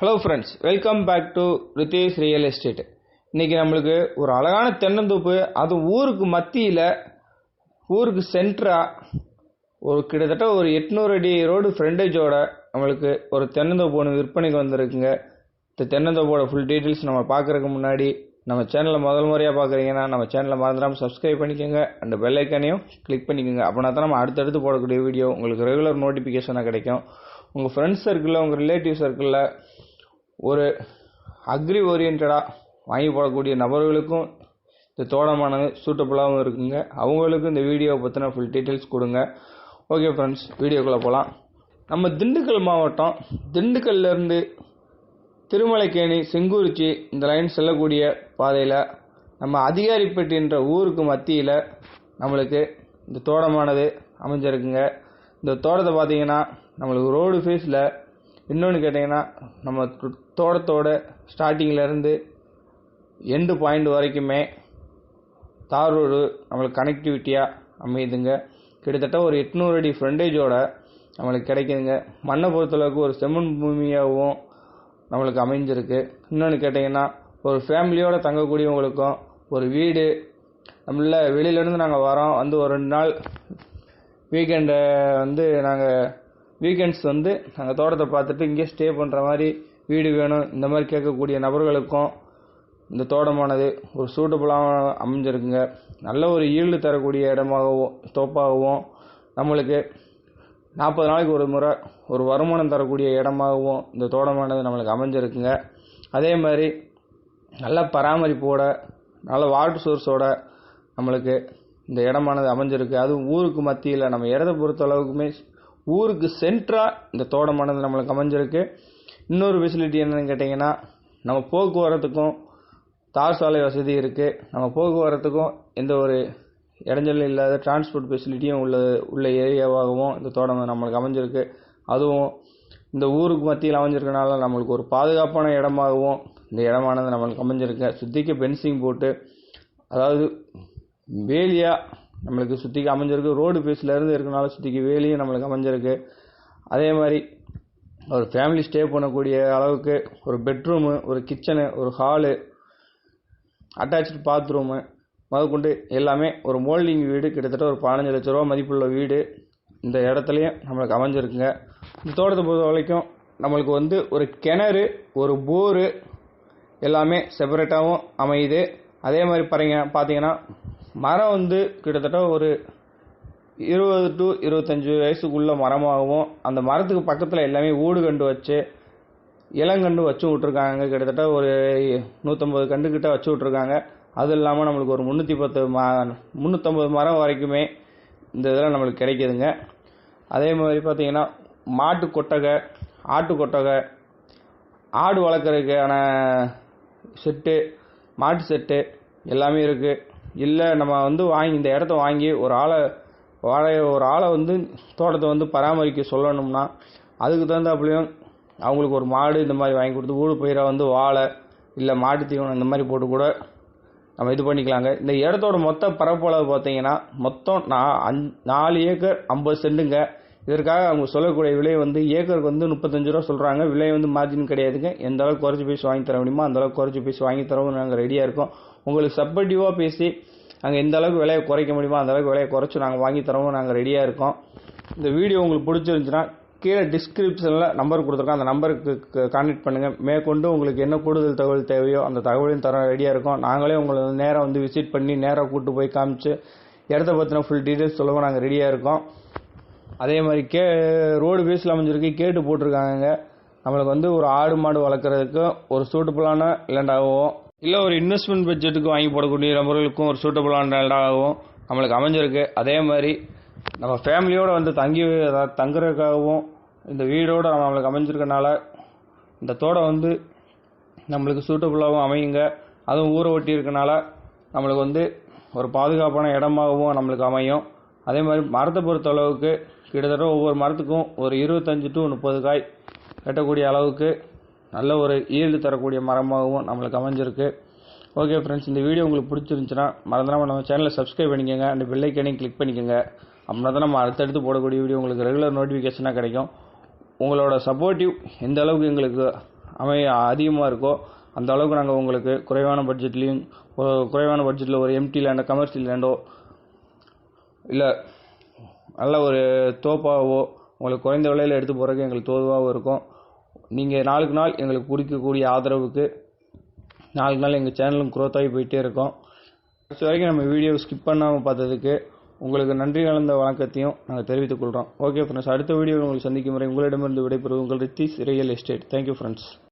Hello friends welcome back to Ritesh real estate இன்றைக்கி நம்மளுக்கு ஒரு அழகான தென்னந்தோப்பு அது ஊருக்கு மத்தியில் ஊருக்கு சென்டராக ஒரு கிட்டத்தட்ட ஒரு எட்நூறு அடி ரோடு ஃப்ரெண்டேஜோட நம்மளுக்கு ஒரு தென்னந்தோப்பு ஒன்று விற்பனைக்கு வந்திருக்குங்க. இந்த தென்னந்தோப்போட ஃபுல் டீட்டெயில்ஸ் நம்ம பார்க்குறதுக்கு முன்னாடி நம்ம சேனலை முதல் முறையாக பார்க்குறீங்கன்னா நம்ம சேனலை மறந்துடாமல் சப்ஸ்கிரைப் பண்ணிக்கோங்க. அந்த பெல் ஐக்கானையும் கிளிக் பண்ணிக்கோங்க. அப்படின்னா தான் நம்ம அடுத்தடுத்து போடக்கூடிய வீடியோ உங்களுக்கு ரெகுலர் நோட்டிஃபிகேஷனாக கிடைக்கும். உங்கள் ஃப்ரெண்ட்ஸ் சர்க்கிளில் உங்கள் ரிலேட்டிவ் சர்க்கிளில் ஒரு அக்ரி ஓரியன்டாக வாங்கி போடக்கூடிய நபர்களுக்கும் இந்த தோட்டமானது சூட்டபுளாகவும் இருக்குங்க. அவங்களுக்கும் இந்த வீடியோவை பற்றின ஃபுல் டீட்டெயில்ஸ் கொடுங்க. ஓகே ஃப்ரெண்ட்ஸ் வீடியோக்குள்ளே போகலாம் நம்ம திண்டுக்கல் மாவட்டம் திண்டுக்கல்லேருந்து திருமலைக்கேணி செங்குறிச்சி இந்த லைன் செல்லக்கூடிய பாதையில் நம்ம அதிகாரிப்பட்டின்ற ஊருக்கு மத்தியில் நம்மளுக்கு இந்த தோட்டமானது அமைஞ்சிருக்குங்க. இந்த தோட்டத்தை பார்த்தீங்கன்னா நம்மளுக்கு ரோடு ஃபேஸில் இன்னொன்று கேட்டிங்கன்னா நம்ம தோட்டத்தோட ஸ்டார்டிங்லேருந்து எண்டு பாயிண்ட் வரைக்குமே தார் ரோடு நம்மளுக்கு கனெக்டிவிட்டியாக அமையுதுங்க. கிட்டத்தட்ட ஒரு எட்நூறு அடி ஃப்ரண்டேஜோட நம்மளுக்கு கிடைக்குதுங்க. மண்ணை பொறுத்தளவுக்கு ஒரு செம்மண் பூமியாகவும் நம்மளுக்கு அமைஞ்சிருக்கு. இன்னொன்று கேட்டிங்கன்னா ஒரு ஃபேமிலியோடு தங்கக்கூடியவங்களுக்கும் ஒரு வீடு நம்மள வெளியிலேருந்து நாங்கள் வரோம் வந்து ஒரு ரெண்டு நாள் வீக்கெண்டை வந்து நாங்கள் வீக்கெண்ட்ஸ் வந்து நாங்கள் தோட்டத்தை பார்த்துட்டு இங்கே ஸ்டே பண்ணுற மாதிரி வீடு வேணும் இந்த மாதிரி கேட்கக்கூடிய நபர்களுக்கும் இந்த தோட்டமானது ஒரு சூட்டபுளாக அமைஞ்சிருக்குங்க. நல்ல ஒரு ஈல்டு தரக்கூடிய இடமாகவும் தோப்பாகவும் நம்மளுக்கு நாற்பது நாளைக்கு ஒரு முறை ஒரு வருமானம் தரக்கூடிய இடமாகவும் இந்த தோட்டமானது நம்மளுக்கு அமைஞ்சிருக்குங்க. அதே மாதிரி நல்ல பராமரிப்போட நல்ல வாட்டர் சோர்ஸோட நம்மளுக்கு இந்த இடமானது அமைஞ்சிருக்கு. அதுவும் ஊருக்கு மத்தியில் நம்ம இடத்த பொறுத்த அளவுக்குமே ஊருக்கு சென்ட்ராக இந்த தோட்டமானது நம்மளுக்கு அமைஞ்சிருக்கு. இன்னொரு ஃபெசிலிட்டி என்னன்னு கேட்டிங்கன்னா நம்ம போக்குவரத்துக்கும் தார் சாலை வசதி இருக்குது நம்ம போக்குவரத்துக்கும் எந்த ஒரு இடைஞ்சலும் இல்லாத டிரான்ஸ்போர்ட் ஃபெசிலிட்டியும் உள்ள உள்ள ஏரியாவாகவும் இந்த தோட்டம் நம்மளுக்கு அமைஞ்சிருக்கு. அதுவும் இந்த ஊருக்கு மத்தியில் அமைஞ்சிருக்கனால நம்மளுக்கு ஒரு பாதுகாப்பான இடமாகவும் இந்த இடமானது நம்மளுக்கு அமைஞ்சிருக்கு. சுத்திக்கு பென்சிங் போட்டு அதாவது வேலியாக நம்மளுக்கு சுற்றிக்கு அமைஞ்சிருக்கு. ரோடு பேஸ்லேருந்து இருக்கனால சுற்றிக்கு வேலியும் நம்மளுக்கு அமைஞ்சிருக்கு. அதே மாதிரி ஒரு ஃபேமிலி ஸ்டே பண்ணக்கூடிய அளவுக்கு ஒரு பெட்ரூமு ஒரு கிச்சனு ஒரு ஹாலு அட்டாச்சு பாத்ரூமு முதற்கொண்டு எல்லாமே ஒரு மோல்டிங் வீடு கிட்டத்தட்ட ஒரு பதினஞ்சு லட்ச ரூபா மதிப்புள்ள வீடு இந்த இடத்துலையும் நம்மளுக்கு அமைஞ்சிருக்குங்க. இந்த தோட்டத்தை பொறுத்த வரைக்கும் நம்மளுக்கு வந்து ஒரு கிணறு ஒரு போரு எல்லாமே செப்பரேட்டாகவும் அமையுது. அதே மாதிரி பாருங்க பார்த்தீங்கன்னா மரம் வந்து கிட்டத்தட்ட ஒரு இருபது டு இருபத்தஞ்சி வயசுக்குள்ள மரமாகவும் அந்த மரத்துக்கு பக்கத்தில் எல்லாமே ஊடு கண்டு வச்சு இளங்கண்டு வச்சு விட்ருக்காங்க கிட்டத்தட்ட ஒரு நூற்றம்பது கண்டுக்கிட்ட வச்சு விட்ருக்காங்க அது இல்லாமல் நம்மளுக்கு ஒரு முந்நூற்றி பத்து ம முந்நூற்றம்பது மரம் வரைக்குமே இந்த இதில் நம்மளுக்கு கிடைக்குதுங்க. அதே மாதிரி பார்த்தீங்கன்னா மாட்டு கொட்டகை ஆட்டு கொட்டகை ஆடு வளர்க்குறதுக்கான செட்டு மாட்டு செட்டு எல்லாமே இருக்குது இல்லை நம்ம வந்து வாங்கி இந்த இடத்த வாங்கி ஒரு ஆளை வாழை ஒரு ஆளை வந்து தோட்டத்தை வந்து பராமரிக்க சொல்லணும்னா அதுக்கு தகுந்தாப்புலையும் அவங்களுக்கு ஒரு மாடு இந்த மாதிரி வாங்கி கொடுத்து ஊடு பயிராக வந்து வாழை இல்லை மாட்டு தீவனம் இந்த மாதிரி போட்டு கூட நம்ம இது பண்ணிக்கலாங்க. இந்த இடத்தோட மொத்த பரப்பளவு பார்த்தீங்கன்னா மொத்தம் நான் அஞ் நாலு ஏக்கர் ஐம்பது சென்ட்டுங்க இதற்காக அவங்க சொல்லக்கூடிய விலை வந்து ஏக்கருக்கு வந்து முப்பத்தஞ்சு ரூபா சொல்கிறாங்க விலை வந்து மார்ஜின் கிடையாதுங்க. எந்த அளவுக்கு குறைச்சி பேசி வாங்கி தர முடியுமோ அந்த அளவுக்கு குறைச்சி பேசி வாங்கி தரவும் நாங்கள் ரெடியாக இருக்கோம். உங்களுக்கு சப்போர்ட்டிவாக பேசி நாங்கள் எந்த அளவுக்கு விலையை குறைக்க முடியுமோ அந்த அளவுக்கு விலையை குறைச்சி நாங்கள் வாங்கி தரவும் நாங்கள் ரெடியாக இருக்கோம். இந்த வீடியோ உங்களுக்கு பிடிச்சிருந்துச்சுன்னா கீழே டிஸ்கிரிப்ஷனில் நம்பர் கொடுத்துருக்கோம். அந்த நம்பருக்கு கான்டெக்ட் பண்ணுங்கள் மேற்கொண்டு உங்களுக்கு என்ன கூடுதல் தகவல் தேவையோ அந்த தகவலையும் தர ரெடியாக இருக்கோம். நாங்களே உங்களை நேராக வந்து விசிட் பண்ணி நேராக கூப்பிட்டு போய் காமிச்சு இடத்த பற்றின ஃபுல் டீட்டெயில்ஸ் சொல்லவும் நாங்கள் ரெடியாக இருக்கோம். அதே மாதிரி கே ரோடு பேஸில் அமைஞ்சிருக்கு. கேட்டு போட்டிருக்காங்க நம்மளுக்கு வந்து ஒரு ஆடு மாடு வளர்க்குறதுக்கு ஒரு சூட்டபுளான லேண்டாகவும் இல்லை ஒரு இன்வெஸ்ட்மெண்ட் பட்ஜெட்டுக்கு வாங்கி போடக்கூடிய நபர்களுக்கும் ஒரு சூட்டபுளான இடமாகவும் நம்மளுக்கு அமைஞ்சிருக்கு. அதே மாதிரி நம்ம ஃபேமிலியோடு வந்து தங்கி அதாவது தங்குறதுக்காகவும் இந்த வீடோடு நம்மளுக்கு அமைஞ்சிருக்கனால இந்த தோட்டம் வந்து நம்மளுக்கு சூட்டபுளாகவும் அமையுங்க. அதுவும் ஊரை ஒட்டி இருக்கனால நம்மளுக்கு வந்து ஒரு பாதுகாப்பான இடமாகவும் நம்மளுக்கு அமையும். அதே மாதிரி மரத்தை பொறுத்த அளவுக்கு கிட்டத்தட்ட ஒவ்வொரு மரத்துக்கும் ஒரு இருபத்தஞ்சு டு முப்பது காய் கட்டக்கூடிய அளவுக்கு நல்ல ஒரு ஈல்டு தரக்கூடிய மரமாகவும் நம்மளுக்கு அமைஞ்சிருக்கு. ஓகே ஃப்ரெண்ட்ஸ் இந்த வீடியோ உங்களுக்கு பிடிச்சிருந்துச்சுன்னா மறந்துடாமல் நம்ம சேனலை சப்ஸ்கிரைப் பண்ணிக்கோங்க. அந்த பெல்லைக்கனையும் கிளிக் பண்ணிக்கோங்க. அப்படின்னா தான் நம்ம அடுத்தடுத்து போடக்கூடிய வீடியோ உங்களுக்கு ரெகுலர் நோட்டிஃபிகேஷனாக கிடைக்கும். உங்களோட சப்போர்ட்டிவ் எந்த அளவுக்கு எங்களுக்கு அமை அதிகமாக இருக்கோ அந்த அளவுக்கு நாங்கள் உங்களுக்கு குறைவான பட்ஜெட்லேயும் குறைவான பட்ஜெட்டில் ஒரு எம்டி லேண்டோ கமர்ஷியல் லேண்டோ இல்லை நல்ல ஒரு தோப்பாவோ உங்களுக்கு குறைந்த விலையில் எடுத்து போகிறதுக்கு எங்களுக்கு தோதுவாகவும் இருக்கும். நீங்கள் நாளுக்கு நாள் எங்களுக்கு கொடுக்கக்கூடிய ஆதரவுக்கு நாளுக்கு நாள் எங்கள் சேனலும் க்ரோத் ஆகி போயிட்டே இருக்கோம். கடைசி வரைக்கும் நம்ம வீடியோ ஸ்கிப் பண்ணாமல் பார்த்ததுக்கு உங்களுக்கு நன்றி கலந்த வணக்கத்தையும் நாங்கள் தெரிவித்துக் கொள்கிறோம் ஓகே ஃப்ரெண்ட்ஸ் அடுத்த வீடியோ உங்களுக்கு சந்திக்கும் வரை உங்களிடமிருந்து விடைபெறுவது உங்கள் Ritesh real estate. Thank you friends